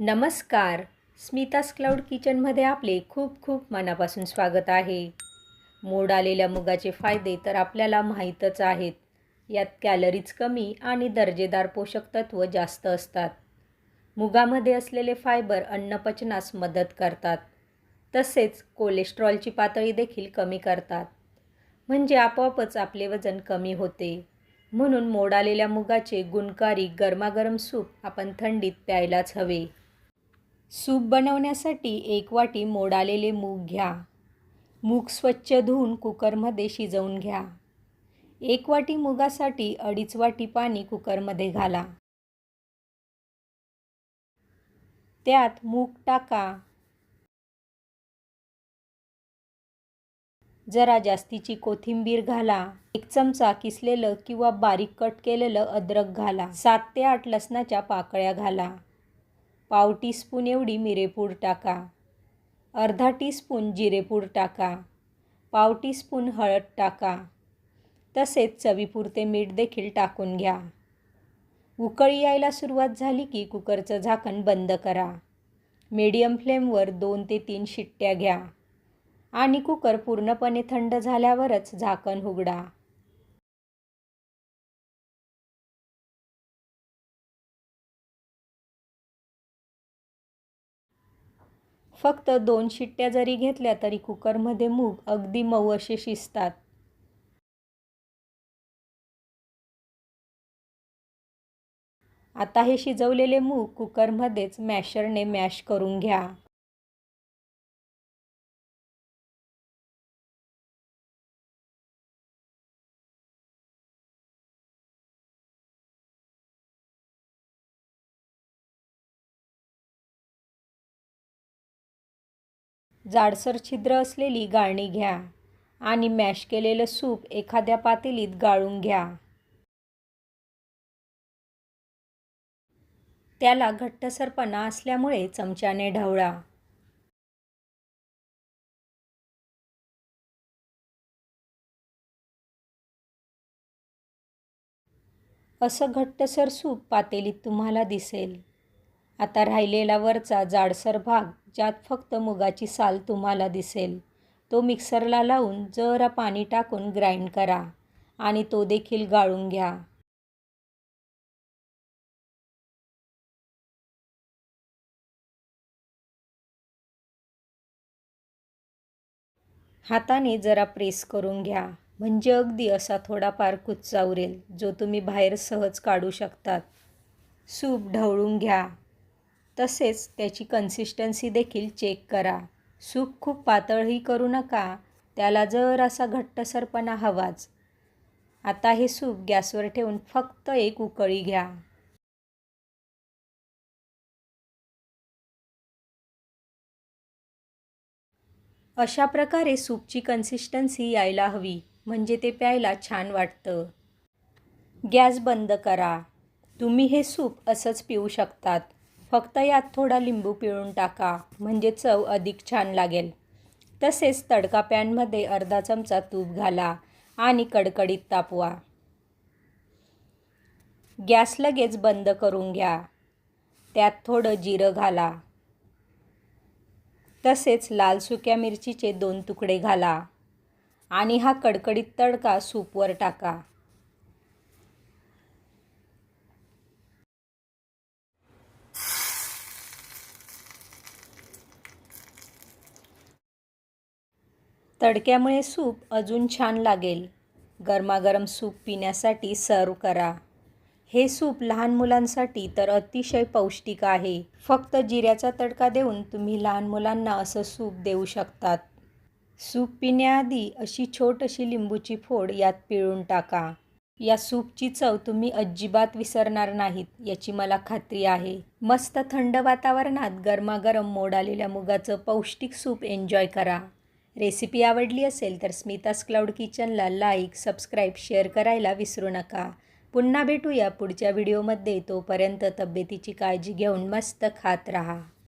नमस्कार. स्मितास क्लाउड किचनमध्ये आपले खूप खूप मनापासून स्वागत आहे. मोड आलेल्या मुगाचे फायदे तर आपल्याला माहीतच आहेत. यात कॅलरीज कमी आणि दर्जेदार पोषक तत्व जास्त असतात. मुगामध्ये असलेले फायबर अन्नपचनास मदत करतात. तसेच कोलेस्ट्रॉलची पातळी देखील कमी करतात. म्हणजे आपोआपच आपले वजन कमी होते. म्हणून मोड आलेल्या मुगाचे गुणकारी गरमागरम सूप आपण थंडीत प्यायलाच हवे. सूप बनवण्यासाठी एक वाटी मोडालेले मूग घ्या. मूग स्वच्छ धुवून कुकरमध्ये शिजवून घ्या. एक वाटी मुगासाठी अडीच वाटी पाणी कुकरमध्ये घाला. त्यात मूग टाका. जरा जास्तीची कोथिंबीर घाला. एक चमचा किसलेलं किंवा बारीक कट केलेलं अद्रक घाला. सात ते आठ लसणाच्या पाकळ्या घाला. पाव टीस्पून एवढी मिरेपूड टाका. अर्धा टीस्पून जिरेपूड टाका. पाव टीस्पून हळद टाका. तसेच चवीपुरते मीठ देखील टाकून घ्या. उकळी यायला सुरुवात झाली की कुकरचं झाकण बंद करा. मीडियम फ्लेमवर दोन ते तीन शिट्ट्या घ्या. आणि कुकर पूर्णपणे थंड झाल्यावरच झाकण उघडा. फक्त दोन शिट्ट्या जरी घेतल्या तरी कुकरमध्ये मूग अगदी मऊ असे शिजतात. आता हे शिजवलेले मूग कुकरमध्येच मॅशरने मॅश करून घ्या. जाडसर छिद्र असलेली गाळणी घ्या आणि मॅश केलेलं सूप एखाद्या पातेलीत गाळून घ्या. त्याला घट्टसरपणा असल्यामुळे चमच्याने ढवळा. असं घट्टसर सूप पातेलीत तुम्हाला दिसेल. आता राहिलेला वरचा जाडसर भाग ज्यात फक्त मुगाची साल तुम्हाला दिसेल तो मिक्सरला लावून जरा पाणी टाकून ग्राइंड करा आणि तो देखील गाळून घ्या. हाताने जरा प्रेस करून घ्या म्हणजे अगदी असा थोडाफार कुच्चा उरेल जो तुम्ही बाहेर सहज काढू शकतात. सूप ढवळून घ्या. तसेच त्याची कन्सिस्टन्सी देखील चेक करा. सूप खूप पातळही करू नका. त्याला जर असा घट्टसरपणा हवाच. आता हे सूप गॅसवर ठेवून फक्त एक उकळी घ्या. अशा प्रकारे सूपची कन्सिस्टन्सी यायला हवी म्हणजे ते प्यायला छान वाटतं. गॅस बंद करा. तुम्ही हे सूप असंच पिऊ शकतात. फक्त यात थोडा लिंबू पिळून टाका म्हणजे चव अधिक छान लागेल. तसेच तडका पॅनमध्ये अर्धा चमचा तूप घाला आणि कडकडीत तापवा. गॅस लगेच बंद करून घ्या. त्यात थोडं जिरं घाला. तसेच लाल सुक्या मिरचीचे दोन तुकडे घाला आणि हा कडकडीत तडका सूपवर टाका. तडक्यामुळे सूप अजून छान लागेल. गरमागरम सूप पिण्यासाठी सर्व करा. हे सूप लहान मुलांसाठी तर अतिशय पौष्टिक आहे. फक्त जिऱ्याचा तडका देऊन तुम्ही लहान मुलांना असं सूप देऊ शकतात. सूप पिण्याआधी अशी छोटशी लिंबूची फोड यात पिळून टाका. या सूपची चव तुम्ही अजिबात विसरणार नाहीत याची मला खात्री आहे. मस्त थंड वातावरणात गरमागरम मोड आलेल्या मुगाचं पौष्टिक सूप एन्जॉय करा. रेसिपी आवडली असेल तर स्मितास क्लाउड किचनला लाईक सबस्क्राईब शेअर करायला विसरू नका. पुन्हा भेटूया पुढच्या व्हिडिओमध्ये. तोपर्यंत तब्येतीची काळजी घेऊन मस्त खात राहा.